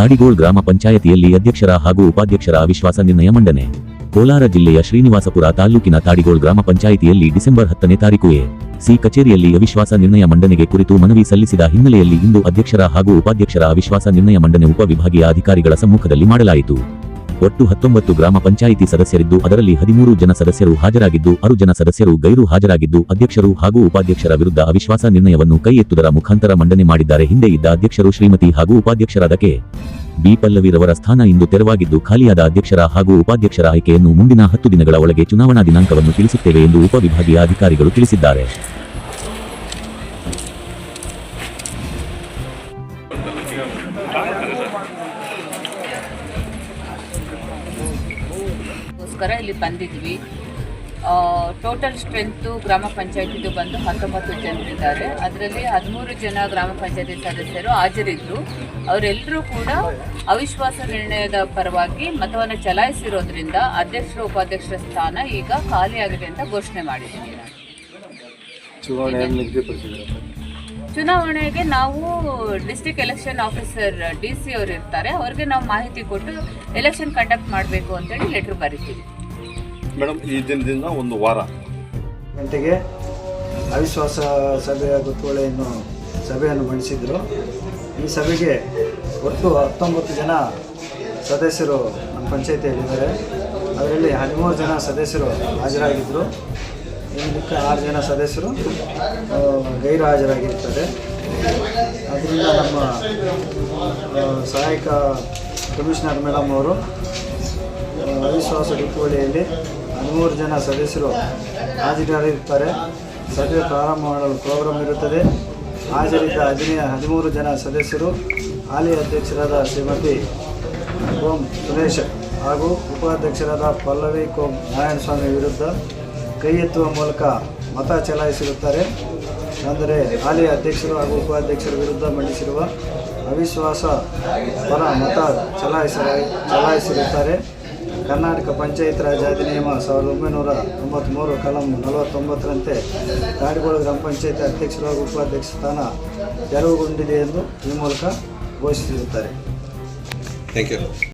ತಾಡಿಗೋಳ್ ಗ್ರಾಮ ಪಂಚಾಯತಿಯಲ್ಲಿ ಅಧ್ಯಕ್ಷರ ಹಾಗೂ ಉಪಾಧ್ಯಕ್ಷರ ಅವಿಶ್ವಾಸ ನಿರ್ಣಯ ಮಂಡನೆ. ಕೋಲಾರ ಜಿಲ್ಲೆಯ ಶ್ರೀನಿವಾಸಪುರ ತಾಲೂಕಿನ ತಾಡಿಗೋಳ್ ಗ್ರಾಮ ಪಂಚಾಯಿತಿಯಲ್ಲಿ ಡಿಸೆಂಬರ್ ಹತ್ತನೇ ತಾರೀಕು ಎ ಸಿ ಕಚೇರಿಯಲ್ಲಿ ಅವಿಶ್ವಾಸ ನಿರ್ಣಯ ಮಂಡನೆಗೆ ಕುರಿತು ಮನವಿ ಸಲ್ಲಿಸಿದ ಹಿನ್ನೆಲೆಯಲ್ಲಿ ಇಂದು ಅಧ್ಯಕ್ಷರ ಹಾಗೂ ಉಪಾಧ್ಯಕ್ಷರ ಅವಿಶ್ವಾಸ ನಿರ್ಣಯ ಮಂಡನೆ ಉಪವಿಭಾಗೀಯ ಅಧಿಕಾರಿಗಳ ಸಮ್ಮುಖದಲ್ಲಿ ಮಾಡಲಾಯಿತು. ಒಟ್ಟು ಹತ್ತೊಂಬತ್ತು ಗ್ರಾಮ ಪಂಚಾಯಿತಿ ಸದಸ್ಯರಿದ್ದು, ಅದರಲ್ಲಿ ಹದಿಮೂರು ಜನ ಸದಸ್ಯರು ಹಾಜರಾಗಿದ್ದು, ಆರು ಜನ ಸದಸ್ಯರು ಗೈರು ಹಾಜರಾಗಿದ್ದು, ಅಧ್ಯಕ್ಷರು ಹಾಗೂ ಉಪಾಧ್ಯಕ್ಷರ ವಿರುದ್ಧ ಅವಿಶ್ವಾಸ ನಿರ್ಣಯವನ್ನು ಕೈ ಎತ್ತುದರ ಮುಖಾಂತರ ಮಂಡನೆ ಮಾಡಿದ್ದಾರೆ. ಹಿಂದೆ ಇದ್ದ ಅಧ್ಯಕ್ಷರು ಶ್ರೀಮತಿ ಹಾಗೂ ಉಪಾಧ್ಯಕ್ಷರಾದ ಕೆ. ಬಿ. ಪಲ್ಲವಿರವರ ಸ್ಥಾನ ಇಂದು ತೆರವಾಗಿದ್ದು, ಖಾಲಿಯಾದ ಅಧ್ಯಕ್ಷರ ಹಾಗೂ ಉಪಾಧ್ಯಕ್ಷರ ಆಯ್ಕೆಯನ್ನು ಮುಂದಿನ ಹತ್ತು ದಿನಗಳ ಒಳಗೆ ಚುನಾವಣಾ ದಿನಾಂಕವನ್ನು ತಿಳಿಸುತ್ತೇವೆ ಎಂದು ಉಪವಿಭಾಗೀಯ ಅಧಿಕಾರಿಗಳು ತಿಳಿಸಿದ್ದಾರೆ. ಗೋಸ್ಕರ ಇಲ್ಲಿ ಬಂದಿದ್ವಿ. ಟೋಟಲ್ ಸ್ಟ್ರೆಂತು ಗ್ರಾಮ ಪಂಚಾಯತಿದು ಬಂದು ಹತ್ತೊಂಬತ್ತು ಜನರಿದ್ದಾರೆ ಅದರಲ್ಲಿ ಹದಿಮೂರು ಜನ ಗ್ರಾಮ ಪಂಚಾಯತಿ ಸದಸ್ಯರು ಹಾಜರಿದ್ದರು ಅವರೆಲ್ಲರೂ ಕೂಡ ಅವಿಶ್ವಾಸ ನಿರ್ಣಯದ ಪರವಾಗಿ ಮತವನ್ನು ಚಲಾಯಿಸಿರೋದ್ರಿಂದ ಅಧ್ಯಕ್ಷರ, ಉಪಾಧ್ಯಕ್ಷರ ಸ್ಥಾನ ಈಗ ಖಾಲಿಯಾಗಿದೆ ಅಂತ ಘೋಷಣೆ ಮಾಡಿದ್ದೀನಿ ಚುನಾವಣೆಗೆ ನಾವು district election officer D C ಅವರು ಇರ್ತಾರೆ. ಅವ್ರಿಗೆ ನಾವು ಮಾಹಿತಿ ಕೊಟ್ಟು ಎಲೆಕ್ಷನ್ ಕಂಡಕ್ಟ್ ಮಾಡಬೇಕು ಅಂತೇಳಿ ಲೆಟ್ರ್ ಬರಿತೀವಿ. ಮೇಡಮ್ ಈ ದಿನದಿಂದ ಒಂದು ವಾರ. ಗಂಟೆಗೆ ಅವಿಶ್ವಾಸ ಸಭೆಯ ಗೊತ್ತುವಳಿಯನ್ನು ಸಭೆಯನ್ನು ಮಂಡಿಸಿದ್ರು. ಈ ಸಭೆಗೆ ಒಟ್ಟು ಹತ್ತೊಂಬತ್ತು ಜನ ಸದಸ್ಯರು ನಮ್ಮ ಪಂಚಾಯತಿಯಲ್ಲಿದ್ದಾರೆ. ಅದರಲ್ಲಿ ಹದಿಮೂರು ಜನ ಸದಸ್ಯರು ಹಾಜರಾಗಿದ್ದರು ಇನ್ನು ಮಿಕ್ಕ ಆರು ಜನ ಸದಸ್ಯರು ಆ, ಗೈರು ಹಾಜರಾಗಿರ್ತಾರೆ ಅದರಿಂದ ನಮ್ಮ ಸಹಾಯಕ ಕಮಿಷನರ್ ಮೇಡಮ್ ಅವರು ಅವಿಶ್ವಾಸ ಡಿಪೋಳಿಯಲ್ಲಿ ಹದಿಮೂರು ಜನ ಸದಸ್ಯರು ಹಾಜರಾಗಿರ್ತಾರೆ ಸಭೆ ಪ್ರಾರಂಭ ಮಾಡಲು ಪ್ರೋಗ್ರಾಮ್ ಇರುತ್ತದೆ. ಹಾಜರಿದ್ದ ಹದಿನೇ ಹದಿಮೂರು ಜನ ಸದಸ್ಯರು ಹಾಲಿ ಅಧ್ಯಕ್ಷರಾದ ಶ್ರೀಮತಿ ಕೋಂ ಸುರೇಶ್ ಹಾಗೂ ಉಪಾಧ್ಯಕ್ಷರಾದ ಪಲ್ಲವಿ ಕೋಂ ನಾರಾಯಣಸ್ವಾಮಿ ವಿರುದ್ಧ ಕೈ ಎತ್ತುವ ಮೂಲಕ ಮತ ಚಲಾಯಿಸಿರುತ್ತಾರೆ. ಅಂದರೆ ಹಾಲಿ ಅಧ್ಯಕ್ಷರು ಹಾಗೂ ಉಪಾಧ್ಯಕ್ಷರ ವಿರುದ್ಧ ಮಂಡಿಸಿರುವ ಅವಿಶ್ವಾಸ ಪರ ಮತ ಚಲಾಯಿಸ ಚಲಾಯಿಸಿರುತ್ತಾರೆ. ಕರ್ನಾಟಕ ಪಂಚಾಯತ್ ರಾಜ್ ಅಧಿನಿಯಮ ಸಾವಿರದ ಒಂಬೈನೂರ ತೊಂಬತ್ತ್ಮೂರು ಕಲಂ ನಲವತ್ತೊಂಬತ್ತರಂತೆ ಕಾಡಿಗೋಳು ಗ್ರಾಮ ಪಂಚಾಯತ್ ಅಧ್ಯಕ್ಷರು ಹಾಗೂ ಉಪಾಧ್ಯಕ್ಷ ಸ್ಥಾನ ತೆರವುಗೊಂಡಿದೆ ಎಂದು ಈ ಮೂಲಕ ಘೋಷಿಸಿರುತ್ತಾರೆ. Thank you